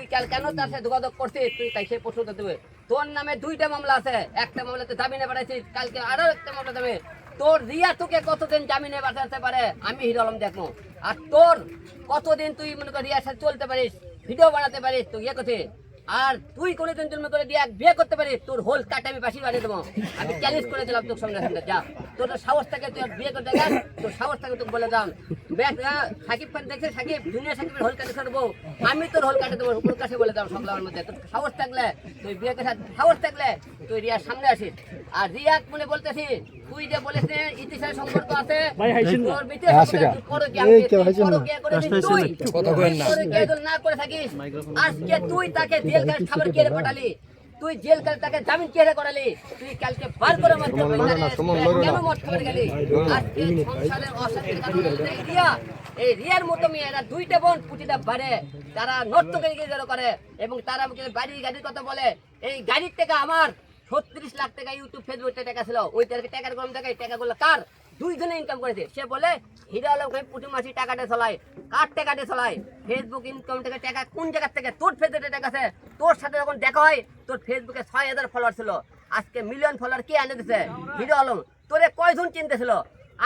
তুই কাল কেন তার সাথে যোগাযোগ করছিস? তুই তাই সে প্রশ্নটা দেবে। তোর নামে দুইটা মামলা আছে। একটা মামলাতে জামিনে পাঠাইছিস, কালকে আরও একটা মামলা দেবে। তোর রিয়া তোকে কতদিন জামিনে পাঠাতে পারে? আমি হিরো আলম দেখব। আর তোর কতদিন তুই মনে কর রিয়ার সাথে চলতে পারিস, ভিডিও বানাতে পারিস তুই ইয়ে করতে। আর তুই কোনোদিন জন্ম করে দিয়ে বিয়ে করতে পারিস, তোর হোল কাটে আমি বাসি বানিয়ে দেবো। আমি চ্যালেঞ্জ করেছিলাম তোর সঙ্গে সঙ্গে যা। তোর সাহস থাকে তুই বিয়ে করতে গেল তোর সাহস থাকে তোকে বলে দাম ব্যাগ সাকিব খান দেখছে সাকিব দুনিয়া সাকিবের হোল কাটে ছাড়বো। আমি তোর হোল কাটে দেবো ওর কাছে বলে দাম সকালের মধ্যে। তোর সাহস থাকলে তুই বিয়ে সাহস থাকলে তুই রিয়ার সামনে আসিস। আর রিয়া মনে বলতেছি তুই যে বলিস ইতিহাসের সম্পর্ক আছে তোর যদি না করে থাকিস আজকে তুই তাকে জেল খাবার কে পাঠালি? তুই জেল কাল তাকে জামিন করালি। তুই কালকে বার করে কেন মত করে গেলি? আজকে সংসারের এই রিয়ার মতো মেয়েরা দুইটা বোন পুটিটা বাড়ে। তারা গিয়ে করে এবং তারা আমাকে বাড়ি গাড়ির কথা বলে। এই গাড়ির টাকা আমার। ছত্রিশ লাখ টাকা ইউটিউব ফেসবুকে টাকা ছিল। ওই টাকা টাকার গরম টাকা টাকাগুলো কার? দুইজনে ইনকাম করেছে। সে বলে হিরো আলম খান পুটি মাসি টাকাটা চলায় কার টাকাটা চলায় ফেসবুক ইনকাম থেকে টাকা কোন জায়গার থেকে? তোর ফেসবুকে টাকা আছে। তোর সাথে যখন দেখা হয় তোর ফেসবুকে ছয় হাজার ফলোয়ার ছিল। আজকে মিলিয়ন ফলোয়ার কে এনে দিছে? হিরো আলম। তোরে কয়জন চিনতেছিল?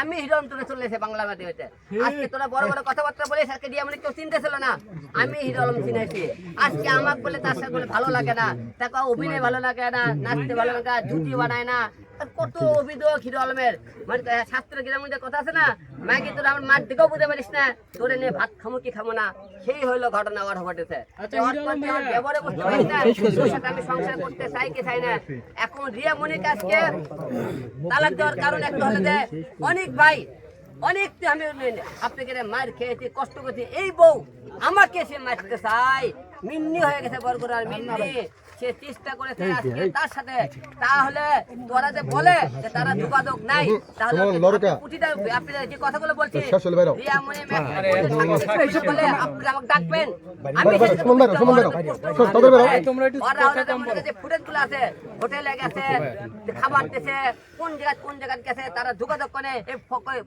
আমি হিরো আলম তোরে চলে এসে বাংলা মাধ্যমে আজকে তোরা বড় বড় কথাবার্তা বলিস আজকে দিয়ে কেউ চিনতে ছিল না। আমি হিরো আলম চিনাইছি আজকে আমাকে বলে তার সাথে বলে ভালো লাগে না। তাকে অভিনয় ভালো লাগে না নাচতে ভালো লাগে না জুটি বানায় না। কত অভিযোগ হিরো আলমের। মানে শাস্ত্র গ্রামের যে কথা আছে না? মাকে তোর আমার মার দিকেও বুঝতে পারিস না। তোরে নিয়ে ভাত খামো কি খামো না। সেই হইল ঘটনা ঘটেছে। আমার ব্যবহারে বুঝতে পারিস না সাথে আমি সংসার করতে চাই কি চাই না। এখন রিয়া মনির আজকে তালাক দেওয়ার কারণ একটা হলো যে অনেক ভাই অনেক তো আমি আপনাকে মার খেয়েছি কষ্ট করেছি। এই বউ আমাকে সে মারতে চাই মিন্নি হয়ে গেছে বরগুড়ার মিন্নি। সে চেষ্টা করেছে আজকে তার সাথে। তাহলে তোরা যে বলে যে তারা যোগাযোগ নাই। তাহলে যে কথাগুলো বলছি। রিয়া মনে বলে আমাকে ডাকবেন। আমি ফুটেজগুলো আছে হোটেলে গেছে খাবার দিছে কোন জায়গায় কোন জায়গায় গেছে তারা যোগাযোগ করে এই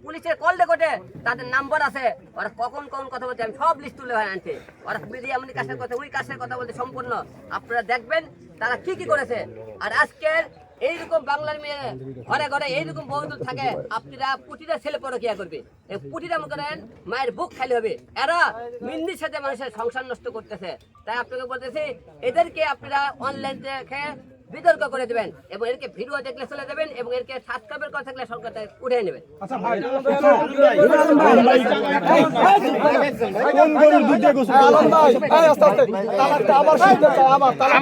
পুলিশের কল দেখে তাদের নাম্বার আছে। ওরা কখন কখন কথা বলছে, আমি সব লিস্ট তুলে হয় আনছে। ওরা বিধি এমনি কাছের কথা, ওই কাছের কথা বলতে সম্পূর্ণ। আপনারা দেখবেন তারা কি কি করেছে। আর আজকের এইরকম বাংলার মেয়ে ঘরে ঘরে এইরকম বহুদূর থাকে, আপনারা প্রতিটা ছেলে পরকিয়া করবে। প্রতিটা মনে করেন মায়ের বুক খালি হবে। এরা মিন্দির সাথে মানুষের সংসার নষ্ট করতেছে। তাই আপনাকে বলতেছি, এদেরকে আপনারা অনলাইন দেখে বিতর্ক করে দেবেন এবং এরকে ভিডিও দেখলে চলে দেবেন এবং এরকে সাবস্ক্রাইবের কথা থাকলে সরকার তাকে উঠে নেবেন ভাই